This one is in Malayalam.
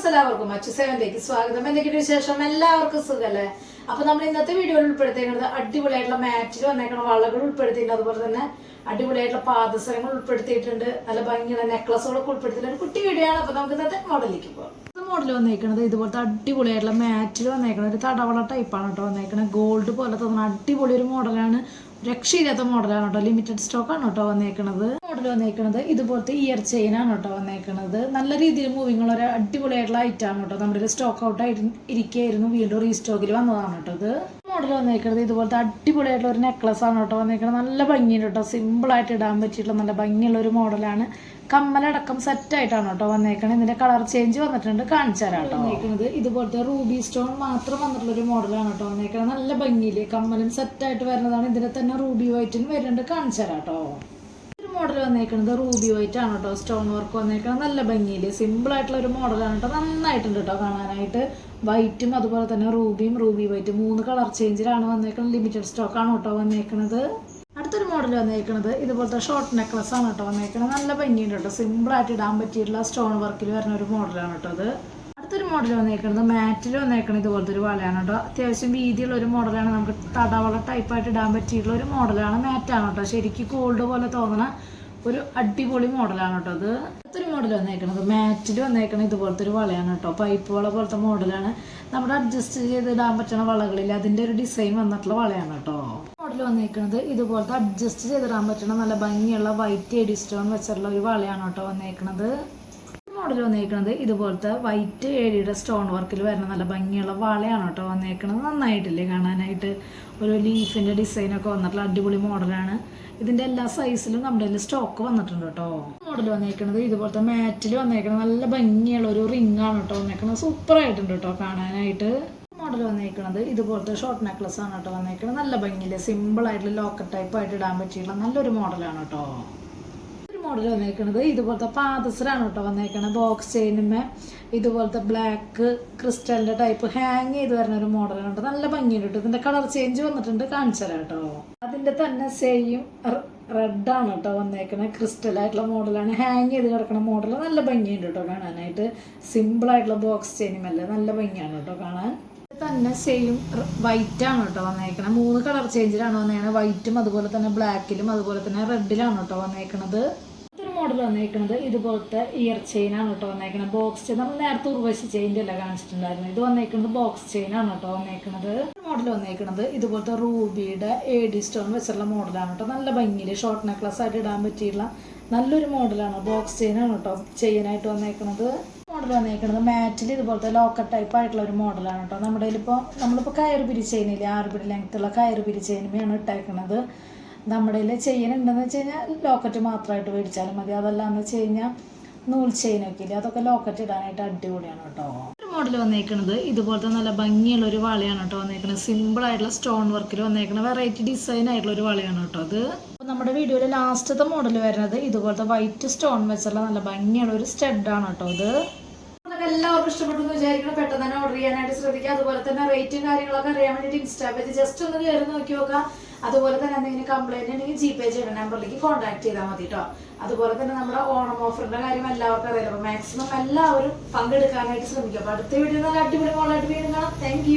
ഫ്രണ്ട്സ് എല്ലാവർക്കും അച്ചു സേവനിലേക്ക് സ്വാഗതം. എന്തൊക്കെയാണ് വിശേഷം? എല്ലാവർക്കും സുഖല്ലേ? അപ്പൊ നമ്മൾ ഇന്നത്തെ വീഡിയോയിൽ ഉൾപ്പെടുത്തിയിരിക്കുന്നത് അടിപൊളിയായിട്ടുള്ള മാറ്റിൽ വന്നേക്കുന്ന വളകൾ ഉൾപ്പെടുത്തിയിട്ടുണ്ട്. അതുപോലെ തന്നെ അടിപൊളിയായിട്ടുള്ള പാദസരങ്ങൾ ഉൾപ്പെടുത്തിയിട്ടുണ്ട്. നല്ല ഭംഗിയുള്ള നെക്ലസുകളൊക്കെ ഉൾപ്പെടുത്തിയിട്ടുണ്ട്. ഒരു കുട്ടി വീഡിയോ ആണ്. അപ്പൊ നമുക്ക് ഇന്നത്തെ മോഡലിലേക്ക് പോകാം മോഡൽ വന്നേക്കുന്നത് ഇതുപോലത്തെ അടിപൊളിയായിട്ടുള്ള മാറ്റിൽ വന്നേക്കുന്ന ഒരു തടവള ടൈപ്പാണ് കേട്ടോ വന്നേക്കുന്നത്. ഗോൾഡ് പോലെ തോന്നുന്ന അടിപൊളി ഒരു മോഡലാണ് രക്ഷയില്ലാത്ത മോഡലാണ് കേട്ടോ. ലിമിറ്റഡ് സ്റ്റോക്ക് ആണ് കേട്ടോ വന്നേക്കുന്നത് മോഡൽ വന്നേക്കുന്നത് ഇതുപോലത്തെ ഇയർ ചെയിൻ ആണ് കേട്ടോ വന്നേക്കുന്നത് നല്ല രീതിയിൽ മൂവിങ് ഉള്ള ഒരു അടിപൊളിയായിട്ടുള്ള ഐറ്റം ആണ് കേട്ടോ. നമ്മുടെ സ്റ്റോക്ക് ഔട്ട് ആയിട്ട് ഇരിക്കുകയായിരുന്നു വീണ്ടും റീസ്റ്റോക്കിൽ വന്നതാണ് കേട്ടോ ഇത്. മോഡൽ വന്നേക്കുന്നത് ഇതുപോലത്തെ അടിപൊളിയായിട്ടുള്ള ഒരു നെക്ലസ് ആണ് കേട്ടോ വന്നേക്കുന്നത് നല്ല ഭംഗിയുണ്ട് കേട്ടോ. സിമ്പിൾ ആയിട്ട് ഇടാൻ പറ്റിയിട്ടുള്ള നല്ല ഭംഗിയുള്ള ഒരു മോഡലാണ് കമ്മലടക്കം സെറ്റ് ആയിട്ടാണ് കേട്ടോ വന്നേക്കണത്. ഇതിന്റെ കളർ ചേഞ്ച് വന്നിട്ടുണ്ട്. കാണിച്ചു തരാം കേട്ടോ. വന്നേക്കുന്നത് ഇതുപോലത്തെ റൂബി സ്റ്റോൺ മാത്രം വന്നിട്ടുള്ള ഒരു മോഡലാണ് കേട്ടോ വന്നേക്കണത്. നല്ല ഭംഗിയിൽ കമ്മലും സെറ്റ് ആയിട്ട് വരുന്നതാണ്. ഇതിന്റെ തന്നെ റൂബി വൈറ്റിന് വരുന്നുണ്ട്. കാണിച്ചു തരാം കേട്ടോ. ഒരു മോഡൽ വന്നേക്കുന്നത് റൂബി വൈറ്റ് ആണ് കേട്ടോ സ്റ്റോൺ വർക്ക് വന്നേക്കുന്നത് നല്ല ഭംഗിയിൽ സിമ്പിൾ ആയിട്ടുള്ള ഒരു മോഡലാണ് കേട്ടോ നന്നായിട്ടുണ്ട് കേട്ടോ കാണാനായിട്ട്. വൈറ്റും അതുപോലെ തന്നെ റൂബിയും റൂബി വൈറ്റും മൂന്ന് കളർ ചേഞ്ചിലാണ് വന്നേക്കുന്നത് ലിമിറ്റഡ് സ്റ്റോക്ക് ആണ് കേട്ടോ വന്നേക്കുന്നത് അടുത്തൊരു മോഡൽ വന്നേക്കുന്നത് ഇതുപോലത്തെ ഷോർട്ട് നെക്ലസ് ആണ് കേട്ടോ വന്നേക്കുന്നത് നല്ല ഭംഗിയുണ്ട് കേട്ടോ സിമ്പിൾ ആയിട്ട് ഇടാൻ പറ്റിയിട്ടുള്ള സ്റ്റോൺ വർക്കിൽ വരുന്ന ഒരു മോഡലാണ് കേട്ടോ അത്. അടുത്തൊരു മോഡൽ വന്നേക്കുന്നത് മാറ്റിൽ വന്നേക്കുന്നത് ഇതുപോലത്തെ ഒരു വളയാണ് കേട്ടോ അത്യാവശ്യം വീതിയുള്ള ഒരു മോഡലാണ് നമുക്ക് തടവള ടൈപ്പായിട്ട് ഇടാൻ പറ്റിയിട്ടുള്ള ഒരു മോഡലാണ് മാറ്റാണ് കേട്ടോ ശരിക്കും ഗോൾഡ് പോലെ തോന്നണ ഒരു അടിപൊളി മോഡലാണ് കേട്ടോ അത്. ഒരു മോഡൽ വന്നേക്കണത് മാറ്റിൽ വന്നേക്കുന്നത് ഇതുപോലത്തെ ഒരു വളയാണ് കേട്ടോ. പൈപ്പ് വള പോലത്തെ മോഡലാണ് നമ്മുടെ അഡ്ജസ്റ്റ് ചെയ്ത് ഇടാൻ പറ്റുന്ന വളകളിൽ അതിന്റെ ഒരു ഡിസൈൻ വന്നിട്ടുള്ള വളയാണ് കേട്ടോ. മോഡൽ വന്നേക്കുന്നത് ഇതുപോലത്തെ അഡ്ജസ്റ്റ് ചെയ്തിടാൻ പറ്റുന്ന നല്ല ഭംഗിയുള്ള വൈറ്റ് എഡി സ്റ്റോൺ വെച്ചിട്ടുള്ള ഒരു വളയാണ് കേട്ടോ വന്നേക്കണത്. മോഡൽ വന്നേക്കുന്നത് ഇതുപോലത്തെ വൈറ്റ് ഏരിയുടെ സ്റ്റോൺ വർക്കിൽ വരുന്ന നല്ല ഭംഗിയുള്ള വളയാണ് കേട്ടോ വന്നേക്കുന്നത് നന്നായിട്ടില്ലേ കാണാനായിട്ട്. ഒരു ലീഫിന്റെ ഡിസൈനൊക്കെ വന്നിട്ടുള്ള അടിപൊളി മോഡലാണ് ഇതിന്റെ എല്ലാ സൈസിലും നമ്മുടെ സ്റ്റോക്ക് വന്നിട്ടുണ്ട് കേട്ടോ. മോഡൽ വന്നേക്കുന്നത് ഇതുപോലത്തെ മാറ്റിൽ വന്നേക്കുന്നത് നല്ല ഭംഗിയുള്ള ഒരു റിംഗ് ആണ് കേട്ടോ വന്നേക്കുന്നത് സൂപ്പർ ആയിട്ടുണ്ട് കേട്ടോ കാണാനായിട്ട്. മോഡൽ വന്നേക്കുന്നത് ഇതുപോലത്തെ ഷോർട്ട് നെക്ലസ് ആണ് കേട്ടോ വന്നേക്കുന്നത് നല്ല ഭംഗിയിൽ സിമ്പിൾ ആയിട്ടുള്ള ലോക്കറ്റ് ടൈപ്പ് ആയിട്ട് ഇടാൻ പറ്റിയിട്ടുള്ള നല്ലൊരു മോഡലാണ് കേട്ടോ. മോഡൽ വന്നേക്കണത്. ഇതുപോലത്തെ പാദസരാണ് കേട്ടോ വന്നേക്കുന്നത് ബോക്സ് ചെയിനുമേ ഇതുപോലത്തെ ബ്ലാക്ക് ക്രിസ്റ്റലിന്റെ ടൈപ്പ് ഹാങ് ചെയ്ത് വരുന്ന ഒരു മോഡലാണ് കേട്ടോ. നല്ല ഭംഗിയുണ്ട് കേട്ടോ. ഇതിന്റെ കളർ ചേഞ്ച് വന്നിട്ടുണ്ട്. കാണിച്ചു തരാം കേട്ടോ. അതിന്റെ തന്നെ സെയിം റെഡാണ് കേട്ടോ വന്നേക്കുന്നത് ക്രിസ്റ്റൽ ആയിട്ടുള്ള മോഡലാണ് ഹാങ് ചെയ്ത് കിടക്കുന്ന മോഡൽ നല്ല ഭംഗിയുണ്ട് കേട്ടോ കാണാനായിട്ട്. സിമ്പിൾ ആയിട്ടുള്ള ബോക്സ് ചെയിനുമല്ലേ നല്ല ഭംഗിയാണ് കേട്ടോ കാണാൻ. തന്നെ സെയിം വൈറ്റ് ആണ് കേട്ടോ വന്നേക്കണത്. മൂന്ന് കളർ ചേഞ്ചിലാണ് വന്നേക്കണത്. വൈറ്റും അതുപോലെ തന്നെ ബ്ലാക്കിലും അതുപോലെ തന്നെ റെഡിലാണ് കേട്ടോ വന്നേക്കണത്. മോഡൽ വന്നേക്കുന്നത് ഇതുപോലത്തെ ഇയർ ചെയിൻ ആണ് കേട്ടോ വന്നേക്കുന്നത് ബോക്സ് ചെയിൻ നമ്മൾ നേരത്തെ ഉർവശി ചെയിന്റെ അല്ല കാണിച്ചിട്ടുണ്ടായിരുന്നു? ഇത് വന്നേക്കുന്നത് ബോക്സ് ചെയിൻ ആണ് കേട്ടോ വന്നേക്കുന്നത് മോഡൽ വന്നേക്കുന്നത് ഇതുപോലത്തെ റൂബിയുടെ എ ഡി സ്റ്റോൺ വെച്ചുള്ള മോഡലാണ് കേട്ടോ. നല്ല ഭംഗിയിൽ ഷോർട്ട് നെക്ലസ് ആയിട്ട് ഇടാൻ പറ്റിയുള്ള നല്ലൊരു മോഡലാണ് ബോക്സ് ചെയിൻ ആണ് കേട്ടോ ചെയിനായിട്ട് വന്നേക്കുന്നത് മോഡൽ വന്നേക്കുന്നത് മാറ്റിൽ ഇതുപോലത്തെ ലോക്കർ ടൈപ്പ് ആയിട്ടുള്ള ഒരു മോഡലാണ് കേട്ടോ. നമ്മുടെ ഇപ്പോൾ നമ്മളിപ്പോൾ കയറ് പിരിച്ചെയിനില്ലേ ആറ് പിടി ലെങ്ത്തുള്ള കയറ് പിരിച്ചെയിനുമാണ് ഇട്ടേക്കുന്നത് നമ്മുടെ കയ്യിൽ ചെയിൻ വെച്ച് കഴിഞ്ഞാൽ ലോക്കറ്റ് മാത്രമായിട്ട് മേടിച്ചാലും മതി. അതല്ലാന്ന് വെച്ച് കഴിഞ്ഞാൽ നൂൽ ചെയിനൊക്കെ ഇല്ലേ? അതൊക്കെ ലോക്കറ്റ് ഇടാനായിട്ട് അടിപൊളിയാണ് കേട്ടോ. മോഡൽ വന്നേക്കുന്നത് ഇതുപോലത്തെ നല്ല ഭംഗിയുള്ള ഒരു വളയാണ് കേട്ടോ വന്നേക്കുന്നത് സിമ്പിൾ ആയിട്ടുള്ള സ്റ്റോൺ വർക്കിൽ വന്നേക്കുന്ന വെറൈറ്റി ഡിസൈൻ ആയിട്ടുള്ള ഒരു വളയാണ് കേട്ടോ അത്. നമ്മുടെ വീഡിയോയിലെ ലാസ്റ്റത്തെ മോഡൽ വരുന്നത് ഇതുപോലത്തെ വൈറ്റ് സ്റ്റോൺ വെച്ചുള്ള നല്ല ഭംഗിയുള്ള ഒരു സ്റ്റെഡാണ് കേട്ടോ ഇത് എല്ലാവർക്കും ഇഷ്ടപ്പെട്ടു എന്ന് വിചാരിക്കണം പെട്ടെന്ന് തന്നെ ഓർഡർ ചെയ്യാനായിട്ട് ശ്രദ്ധിക്കുക അതുപോലെ തന്നെ റേറ്റും കാര്യങ്ങളൊക്കെ അറിയാൻ വേണ്ടിയിട്ട് ഇൻസ്റ്റാ പേജ് ജസ്റ്റ് ഒന്ന് കയറി നോക്കി നോക്കാം. അതുപോലെ തന്നെ എന്തെങ്കിലും കംപ്ലൈന്റ് ഉണ്ടെങ്കിൽ ജി പേ ചെയ്യുന്ന നമ്പറിലേക്ക് കോൺടാക്ട് ചെയ്താൽ മതി കേട്ടോ അതുപോലെ തന്നെ നമ്മുടെ ഓണം ഓഫറിന്റെ കാര്യം എല്ലാവർക്കും അപ്പോൾ മാക്സിമം എല്ലാവരും പങ്കെടുക്കാനായിട്ട് ശ്രമിക്കുക അടുത്ത വീഡിയോ നല്ല അടിപൊളി മോളായിട്ട് വീണ്ടും കാണാം. താങ്ക്